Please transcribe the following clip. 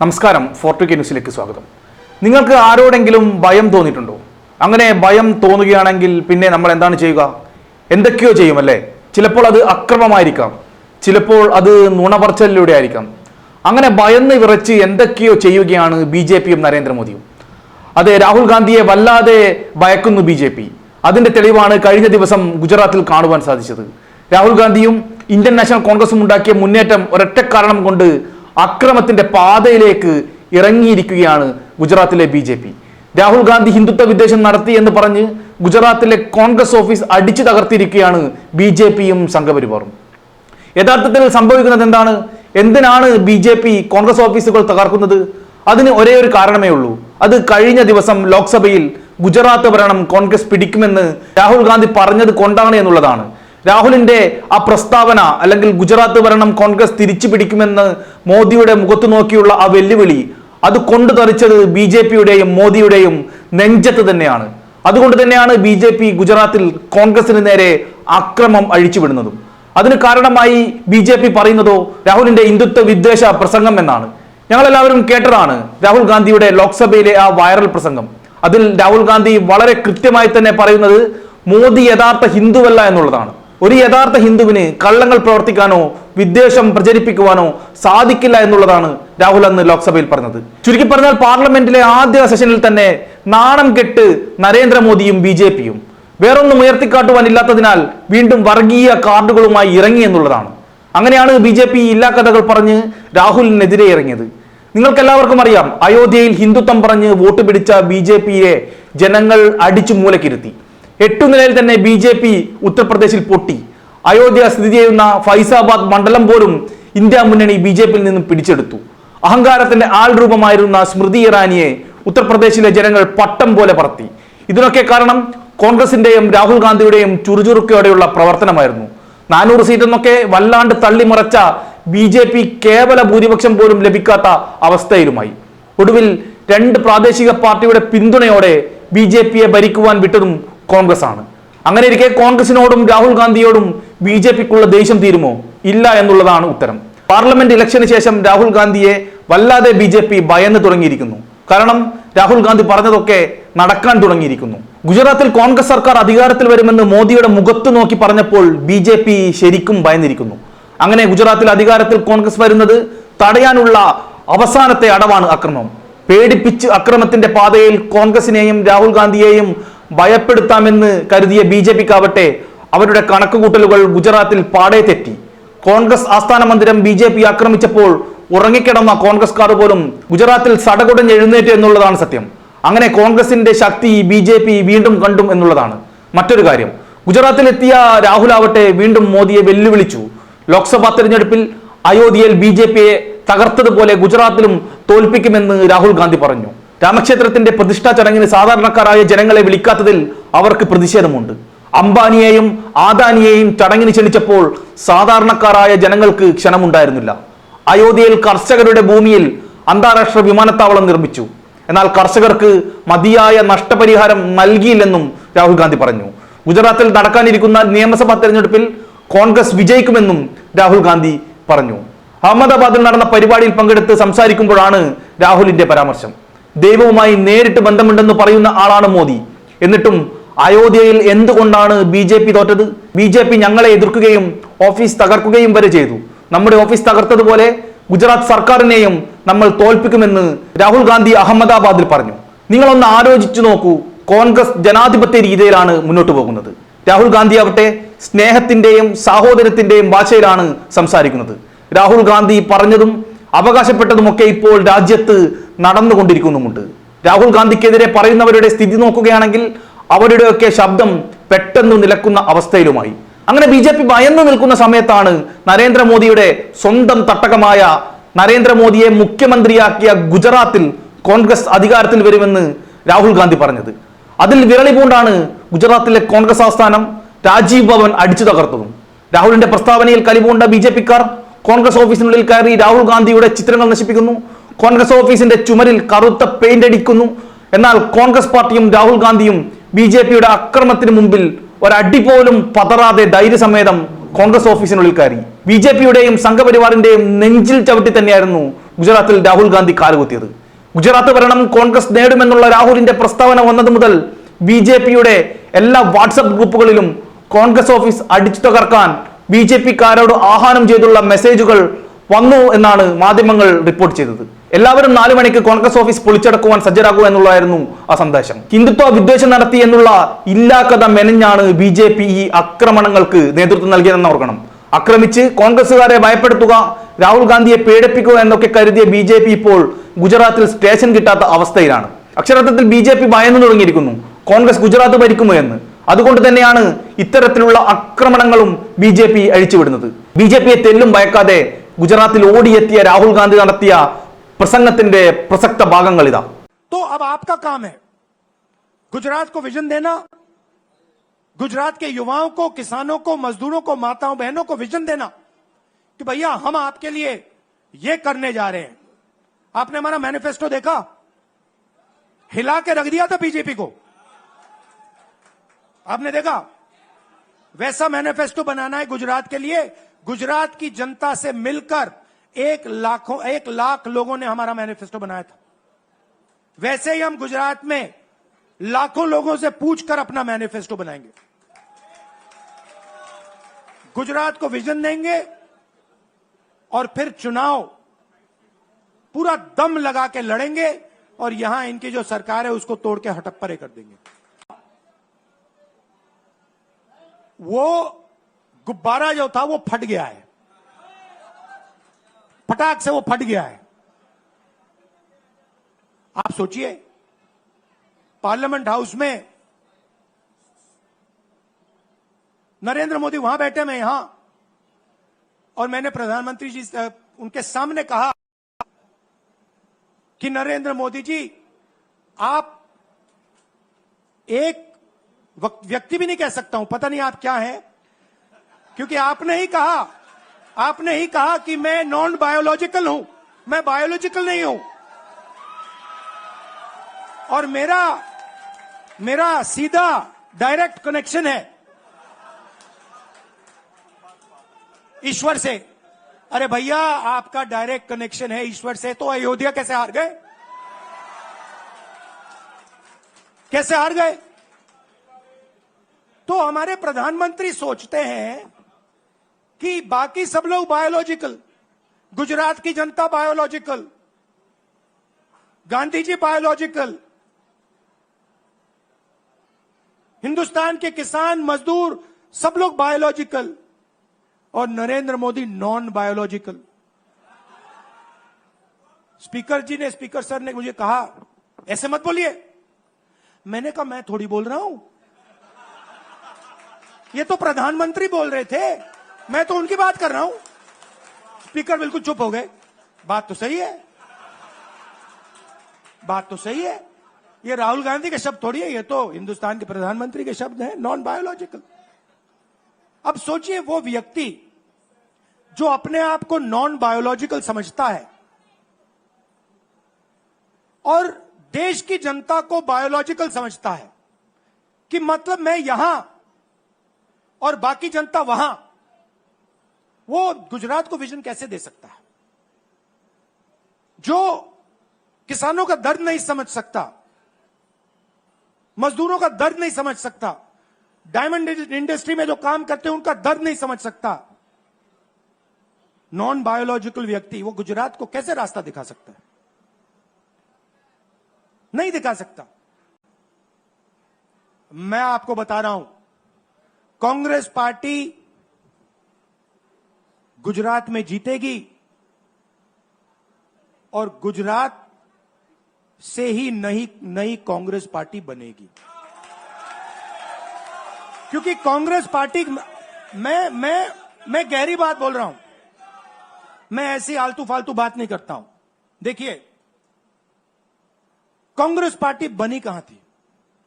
നമസ്കാരം ഫോർട്ടു കെ ന്യൂസിലേക്ക് സ്വാഗതം. നിങ്ങൾക്ക് ആരോടെങ്കിലും ഭയം തോന്നിയിട്ടുണ്ടോ? അങ്ങനെ ഭയം തോന്നുകയാണെങ്കിൽ പിന്നെ നമ്മൾ എന്താണ് ചെയ്യുക? എന്തൊക്കെയോ ചെയ്യുമല്ലേ ചിലപ്പോൾ അത് അക്രമമായിരിക്കാം. ചിലപ്പോൾ അത് നുണപറച്ചലിലൂടെ ആയിരിക്കാം. അങ്ങനെ ഭയന്ന് വിറച്ച് എന്തൊക്കെയോ ചെയ്യുകയാണ് ബി ജെ പിയും നരേന്ദ്രമോദിയും. അതെ രാഹുൽ ഗാന്ധിയെ വല്ലാതെ ഭയക്കുന്നു ബി ജെ പി. അതിന്റെ തെളിവാണ് കഴിഞ്ഞ ദിവസം ഗുജറാത്തിൽ കാണുവാൻ സാധിച്ചത്. രാഹുൽ ഗാന്ധിയും ഇന്ത്യൻ നാഷണൽ കോൺഗ്രസും ഉണ്ടാക്കിയ മുന്നേറ്റം ഒരൊറ്റ കാരണം കൊണ്ട് അക്രമത്തിന്റെ പാതയിലേക്ക് ഇറങ്ങിയിരിക്കുകയാണ് ഗുജറാത്തിലെ ബി രാഹുൽ ഗാന്ധി ഹിന്ദുത്വ വിദ്വേഷം നടത്തി എന്ന് പറഞ്ഞ് ഗുജറാത്തിലെ കോൺഗ്രസ് ഓഫീസ് അടിച്ചു തകർത്തിരിക്കുകയാണ് ബി ജെ പിയും സംഘപരിവാറും. യഥാർത്ഥത്തിൽ സംഭവിക്കുന്നത് എന്താണ്? എന്തിനാണ് ബി ജെ പി കോൺഗ്രസ് ഓഫീസുകൾ തകർക്കുന്നത്? അതിന് ഒരേ ഒരു കാരണമേ ഉള്ളൂ. അത് കഴിഞ്ഞ ദിവസം ലോക്സഭയിൽ ഗുജറാത്ത് ഭരണം കോൺഗ്രസ് പിടിക്കുമെന്ന് രാഹുൽ ഗാന്ധി പറഞ്ഞത് കൊണ്ടാണ് എന്നുള്ളതാണ്. രാഹുലിന്റെ ആ പ്രസ്താവന അല്ലെങ്കിൽ ഗുജറാത്ത് ഭരണം കോൺഗ്രസ് തിരിച്ചു പിടിക്കുമെന്ന് മോദിയുടെ മുഖത്ത് നോക്കിയുള്ള ആ വെല്ലുവിളി അത് കൊണ്ടു തറിച്ചത് ബി ജെ പിയുടെയും മോദിയുടെയും നെഞ്ചത്ത് തന്നെയാണ്. അതുകൊണ്ട് തന്നെയാണ് ബി ജെ പി ഗുജറാത്തിൽ കോൺഗ്രസിന് നേരെ അക്രമം അഴിച്ചുവിടുന്നതും. അതിന് കാരണമായി ബി ജെ പി പറയുന്നതോ രാഹുലിന്റെ ഹിന്ദുത്വ വിദ്വേഷ പ്രസംഗം എന്നാണ്. ഞങ്ങളെല്ലാവരും കേട്ടതാണ് രാഹുൽ ഗാന്ധിയുടെ ലോക്സഭയിലെ ആ വൈറൽ പ്രസംഗം. അതിൽ രാഹുൽ ഗാന്ധി വളരെ കൃത്യമായി തന്നെ പറയുന്നത് മോദി യഥാർത്ഥ ഹിന്ദുവല്ല എന്നുള്ളതാണ്. ഒരു യഥാർത്ഥ ഹിന്ദുവിന് കള്ളങ്ങൾ പ്രവർത്തിക്കാനോ വിദ്വേഷം പ്രചരിപ്പിക്കുവാനോ സാധിക്കില്ല എന്നുള്ളതാണ് രാഹുൽ അന്ന് ലോക്സഭയിൽ പറഞ്ഞത്. ചുരുക്കി പറഞ്ഞാൽ പാർലമെന്റിലെ ആദ്യ സെഷനിൽ തന്നെ നാണം കെട്ട് നരേന്ദ്രമോദിയും ബി ജെ പിയും. വേറൊന്നും ഉയർത്തിക്കാട്ടുവാനില്ലാത്തതിനാൽ വീണ്ടും വർഗീയ കാർഡുകളുമായി ഇറങ്ങി എന്നുള്ളതാണ്. അങ്ങനെയാണ് ബി ജെ പി ഇല്ലാ കഥകൾ പറഞ്ഞ് രാഹുലിനെതിരെ ഇറങ്ങിയത്. നിങ്ങൾക്ക് എല്ലാവർക്കും അറിയാം അയോധ്യയിൽ ഹിന്ദുത്വം പറഞ്ഞ് വോട്ട് പിടിച്ച ബി ജെ പിയെ ജനങ്ങൾ അടിച്ചു മൂലക്കിരുത്തി. എട്ടു നിലയിൽ തന്നെ ബി ജെ പി ഉത്തർപ്രദേശിൽ പൊട്ടി. അയോധ്യ സ്ഥിതി ചെയ്യുന്ന ഫൈസാബാദ് മണ്ഡലം പോലും ഇന്ത്യ മുന്നണി ബി ജെ പിയിൽ നിന്നും പിടിച്ചെടുത്തു. അഹങ്കാരത്തിന്റെ ആൾ രൂപമായിരുന്ന സ്മൃതി ഇറാനിയെ ഉത്തർപ്രദേശിലെ ജനങ്ങൾ പട്ടം പോലെ പറത്തി. ഇതിനൊക്കെ കാരണം കോൺഗ്രസിന്റെയും രാഹുൽ ഗാന്ധിയുടെയും ചുറുചുറുക്കയോടെയുള്ള പ്രവർത്തനമായിരുന്നു. നാനൂറ് സീറ്റെന്നൊക്കെ വല്ലാണ്ട് തള്ളിമറച്ച ബി ജെ പി കേവല ഭൂരിപക്ഷം പോലും ലഭിക്കാത്ത അവസ്ഥയിലുമായി. ഒടുവിൽ രണ്ട് പ്രാദേശിക പാർട്ടിയുടെ പിന്തുണയോടെ ബി ജെ പിയെ ഭരിക്കുവാൻ വിട്ടതും കോൺഗ്രസ് ആണ് അങ്ങനെ ഇരിക്കെ കോൺഗ്രസിനോടും രാഹുൽ ഗാന്ധിയോടും ബി ജെ പിക്കുള്ള ദേഷ്യം തീരുമോ? ഇല്ല എന്നുള്ളതാണ് ഉത്തരം. പാർലമെന്റ് ഇലക്ഷന് ശേഷം രാഹുൽ ഗാന്ധിയെ വല്ലാതെ ബി ജെ പി ഭയന്ന് തുടങ്ങിയിരിക്കുന്നു. കാരണം രാഹുൽ ഗാന്ധി പറഞ്ഞതൊക്കെ നടക്കാൻ തുടങ്ങിയിരിക്കുന്നു. ഗുജറാത്തിൽ കോൺഗ്രസ് സർക്കാർ അധികാരത്തിൽ വരുമെന്ന് മോദിയുടെ മുഖത്ത് നോക്കി പറഞ്ഞപ്പോൾ ബി ജെ പി ശരിക്കും ഭയന്നിരിക്കുന്നു. അങ്ങനെ ഗുജറാത്തിൽ അധികാരത്തിൽ കോൺഗ്രസ് വരുന്നത് തടയാനുള്ള അവസാനത്തെ അടവാണ് അക്രമം. പേടിപ്പിച്ച് അക്രമത്തിന്റെ പാതയിൽ കോൺഗ്രസിനെയും രാഹുൽ ഗാന്ധിയെയും ഭയപ്പെടുത്താമെന്ന് കരുതിയ ബി ജെ പിക്കാവട്ടെ അവരുടെ കണക്കുകൂട്ടലുകൾ ഗുജറാത്തിൽ പാടെ തെറ്റി. കോൺഗ്രസ് ആസ്ഥാന മന്ദിരം ബി ജെ പി ആക്രമിച്ചപ്പോൾ ഉറങ്ങിക്കിടന്ന കോൺഗ്രസ്കാർ പോലും ഗുജറാത്തിൽ സടകുടഞ്ഞ് എഴുന്നേറ്റ് എന്നുള്ളതാണ് സത്യം. അങ്ങനെ കോൺഗ്രസിന്റെ ശക്തി ബി ജെ പി വീണ്ടും കണ്ടു എന്നുള്ളതാണ്. മറ്റൊരു കാര്യം ഗുജറാത്തിൽ എത്തിയ രാഹുൽ ആവട്ടെ വീണ്ടും മോദിയെ വെല്ലുവിളിച്ചു. ലോക്സഭാ തെരഞ്ഞെടുപ്പിൽ അയോധ്യയിൽ ബി ജെ പിയെ തകർത്തതുപോലെ ഗുജറാത്തിലും തോൽപ്പിക്കുമെന്ന് രാഹുൽ ഗാന്ധി പറഞ്ഞു. രാമക്ഷേത്രത്തിന്റെ പ്രതിഷ്ഠാ ചടങ്ങിന് സാധാരണക്കാരായ ജനങ്ങളെ വിളിക്കാത്തതിൽ അവർക്ക് പ്രതിഷേധമുണ്ട്. അംബാനിയെയും ആദാനിയെയും ചടങ്ങിന് ക്ഷണിച്ചപ്പോൾ സാധാരണക്കാരായ ജനങ്ങൾക്ക് ക്ഷണമുണ്ടായിരുന്നില്ല. അയോധ്യയിൽ കർഷകരുടെ ഭൂമിയിൽ അന്താരാഷ്ട്ര വിമാനത്താവളം നിർമ്മിച്ചു. എന്നാൽ കർഷകർക്ക് മതിയായ നഷ്ടപരിഹാരം നൽകിയില്ലെന്നും രാഹുൽ ഗാന്ധി പറഞ്ഞു. ഗുജറാത്തിൽ നടക്കാനിരിക്കുന്ന നിയമസഭാ തെരഞ്ഞെടുപ്പിൽ കോൺഗ്രസ് വിജയിക്കുമെന്നും രാഹുൽ ഗാന്ധി പറഞ്ഞു. അഹമ്മദാബാദിൽ നടന്ന പരിപാടിയിൽ പങ്കെടുത്ത് സംസാരിക്കുമ്പോഴാണ് രാഹുലിന്റെ പരാമർശം. ദൈവവുമായി നേരിട്ട് ബന്ധമുണ്ടെന്ന് പറയുന്ന ആളാണ് മോദി. എന്നിട്ടും അയോധ്യയിൽ എന്തുകൊണ്ടാണ് ബി ജെ പി തോറ്റത്? ബി ജെ പി ഞങ്ങളെ എതിർക്കുകയും ഓഫീസ് തകർക്കുകയും വരെ ചെയ്തു. നമ്മുടെ ഓഫീസ് തകർത്തതുപോലെ ഗുജറാത്ത് സർക്കാരിനെയും നമ്മൾ തോൽപ്പിക്കുമെന്ന് രാഹുൽ ഗാന്ധി അഹമ്മദാബാദിൽ പറഞ്ഞു. നിങ്ങളൊന്ന് ആലോചിച്ചു നോക്കൂ കോൺഗ്രസ് ജനാധിപത്യ രീതിയിലാണ് മുന്നോട്ട് പോകുന്നത്. രാഹുൽ ഗാന്ധി ആവട്ടെ സ്നേഹത്തിന്റെയും സാഹോദര്യത്തിന്റെയും ഭാഷയിലാണ് സംസാരിക്കുന്നത്. രാഹുൽ ഗാന്ധി പറഞ്ഞതും അവകാശപ്പെട്ടതുമൊക്കെ ഇപ്പോൾ രാജ്യത്ത് നടന്നുകൊണ്ടിരിക്കുന്നുമുണ്ട്. രാഹുൽ ഗാന്ധിക്കെതിരെ പറയുന്നവരുടെ സ്ഥിതി നോക്കുകയാണെങ്കിൽ അവരുടെയൊക്കെ ശബ്ദം പെട്ടെന്ന് നിലക്കുന്ന അവസ്ഥയിലുമായി. അങ്ങനെ ബി ജെ പി ഭയന്നു നിൽക്കുന്ന സമയത്താണ് നരേന്ദ്രമോദിയുടെ സ്വന്തം തട്ടകമായ നരേന്ദ്രമോദിയെ മുഖ്യമന്ത്രിയാക്കിയ ഗുജറാത്തിൽ കോൺഗ്രസ് അധികാരത്തിൽ വരുമെന്ന് രാഹുൽ ഗാന്ധി പറഞ്ഞത്. അതിൽ വിരളി പൂണ്ടാണ് ഗുജറാത്തിലെ കോൺഗ്രസ് ആസ്ഥാനം രാജീവ് ഭവൻ അടിച്ചു തകർത്തതും. രാഹുലിന്റെ പ്രസ്താവനയിൽ കലിപൂണ്ട ബി ജെ പിക്കാർ കോൺഗ്രസ് ഓഫീസിനുള്ളിൽ കയറി രാഹുൽ ഗാന്ധിയുടെ ചിത്രങ്ങൾ നശിപ്പിക്കുന്നു. കോൺഗ്രസ് ഓഫീസിന്റെ ചുമരിൽ കറുത്ത പെയിന്റ് അടിക്കുന്നു. എന്നാൽ കോൺഗ്രസ് പാർട്ടിയും രാഹുൽ ഗാന്ധിയും ബി ജെ പിയുടെ അക്രമത്തിന് മുമ്പിൽ ഒരടി പോലും പതറാതെ ധൈര്യസമേതം കോൺഗ്രസ് ഓഫീസിനുള്ളിൽ കയറി. ബി ജെ പിയുടെയും സംഘപരിവാറിന്റെയും നെഞ്ചിൽ ചവിട്ടി തന്നെയായിരുന്നു ഗുജറാത്തിൽ രാഹുൽ ഗാന്ധി കാലുകുത്തിയത്. ഗുജറാത്ത് ഭരണം കോൺഗ്രസ് നേടുമെന്നുള്ള രാഹുലിന്റെ പ്രസ്താവന വന്നത് മുതൽ ബി ജെ പിയുടെ എല്ലാ വാട്സപ്പ് ഗ്രൂപ്പുകളിലും കോൺഗ്രസ് ഓഫീസ് അടിച്ചു തകർക്കാൻ ബി ജെ പിക്കാരോട് ആഹ്വാനം ചെയ്തുള്ള മെസ്സേജുകൾ വന്നു എന്നാണ് മാധ്യമങ്ങൾ റിപ്പോർട്ട് ചെയ്തത്. എല്ലാവരും നാലു മണിക്ക് കോൺഗ്രസ് ഓഫീസ് പൊളിച്ചടക്കുവാൻ സജ്ജരാകൂ എന്നുള്ളതായിരുന്നു ആ സന്ദേശം. ഹിന്ദുത്വ വിദ്വേഷം നടത്തി എന്നുള്ള ഇല്ലാ മെനഞ്ഞാണ് ബി ജെ പി ഈ ആക്രമണങ്ങൾക്ക് നേതൃത്വം നൽകിയതെന്ന് ഓർക്കണം. ആക്രമിച്ച് കോൺഗ്രസുകാരെ ഭയപ്പെടുത്തുക രാഹുൽ ഗാന്ധിയെ പേടിപ്പിക്കുക എന്നൊക്കെ കരുതിയ ബി ജെ പി ഇപ്പോൾ ഗുജറാത്തിൽ സ്റ്റേഷൻ കിട്ടാത്ത അവസ്ഥയിലാണ്. അക്ഷരാർത്ഥത്തിൽ ബി ജെ പി ഭയന്നു തുടങ്ങിയിരിക്കുന്നു. കോൺഗ്രസ് ഗുജറാത്ത് ഭരിക്കുമോ എന്ന്. അതുകൊണ്ട് തന്നെയാണ് ഇത്തരത്തിലുള്ള ആക്രമണങ്ങളും ബി ജെ പി അഴിച്ചുവിടുന്നത്. ബി ജെ പിയെ തെല്ലും ഭയക്കാതെ ഗുജറാത്തിൽ ഓടിയെത്തിയ രാഹുൽ ഗാന്ധി നടത്തിയ പ്രസംഗത്തിന്റെ പ്രസക്ത ഭാഗങ്ങൾ ഇതാ तो अब आपका काम है गुजरात को विजन देना गुजरात के युवाओं को किसानों को मजदूरों को माताओं बहनों को विजन देना कि भैया हम आपके लिए ये करने जा रहे हैं आपने हमारा मैनिफेस्टो देखा हिला के रख दिया था बीजेपी को आपने देखा वैसा मैनिफेस्टो बनाना है गुजरात के लिए गुजरात की जनता से मिलकर एक लाखों, एक लाख लोगों ने हमारा मैनिफेस्टो बनाया था। वैसे ही हम गुजरात में लाखों लोगों से पूछकर अपना मैनिफेस्टो बनाएँगे। गुजरात को विजन देंगे और फिर चुनाव पूरा दम लगा के लड़ेंगे और यहाँ इनकी जो सरकार है उसको तोड़ के हटप्परे कर देंगे। वो गुब्बारा जो था वो फट गया है। फटाक से वो फट गया है। आप सोचिए, पार्लियामेंट हाउस में नरेंद्र मोदी वहाँ बैठे मैं यहाँ। और मैंने प्रधानमंत्री जी उनके सामने कहा कि नरेंद्र मोदी जी, आप एक व्यक्ति भी नहीं कह सकता हूँ। पता नहीं आप क्या हैं, क्योंकि आपने ही कहा आपने ही कहा कि मैं नॉन बायोलॉजिकल हूँ। मैं बायोलॉजिकल नहीं हूँ। और मेरा मेरा सीधा डायरेक्ट कनेक्शन है। ईश्वर से। अरे भैया, आपका डायरेक्ट कनेक्शन है ईश्वर से तो अयोध्या कैसे हार गए? कैसे हार गए? तो हमारे प्रधानमंत्री सोचते हैं कि बाकी सब लोग बायोलॉजिकल गुजरात की जनता बायोलॉजिकल गांधी जी बायोलॉजिकल हिंदुस्तान के किसान, मजदूर, सब लोग बायोलॉजिकल और Narendra Modi non biological speaker ji ने, स्पीकर सर ने मुझे कहा, ऐसे मत बोलिए। मैंने कहा, मैं थोड़ी बोल रहा हूँ। ये तो प्रधानमंत्री बोल रहे थे। मैं तो उनकी बात कर रहा हूँ। स्पीकर बिल्कुल चुप हो गए। बात तो सही है। बात तो सही है। ये राहुल गांधी के शब्द थोड़ी है, ये तो हिंदुस्तान के प्रधानमंत्री के शब्द हैं नॉन बायोलॉजिकल अब सोचिए वो व्यक्ति जो अपने आप को नॉन बायोलॉजिकल समझता है और देश की जनता को बायोलॉजिकल समझता है कि मतलब मैं यहाँ और बाकी जनता वहाँ। वो गुजरात को विजन कैसे दे सकता है? जो किसानों का दर्द नहीं समझ सकता, मजदूरों का दर्द नहीं समझ सकता, डायमंड इंडस्ट्री में जो काम करते हैं, उनका दर्द नहीं समझ सकता। नॉन बायोलॉजिकल व्यक्ति, वो गुजरात को कैसे रास्ता दिखा सकता है? नहीं दिखा सकता। मैं आपको बता रहा हूँ, कांग्रेस पार्टी गुजरात में जीतेगी और गुजरात से ही नई नई कांग्रेस पार्टी बनेगी। क्योंकि कांग्रेस पार्टी, मैं मैं मैं गहरी बात बोल रहा हूँ। मैं ऐसी आलतू फालतू बात नहीं करता हूँ। देखिए, कांग्रेस पार्टी बनी कहाँ थी?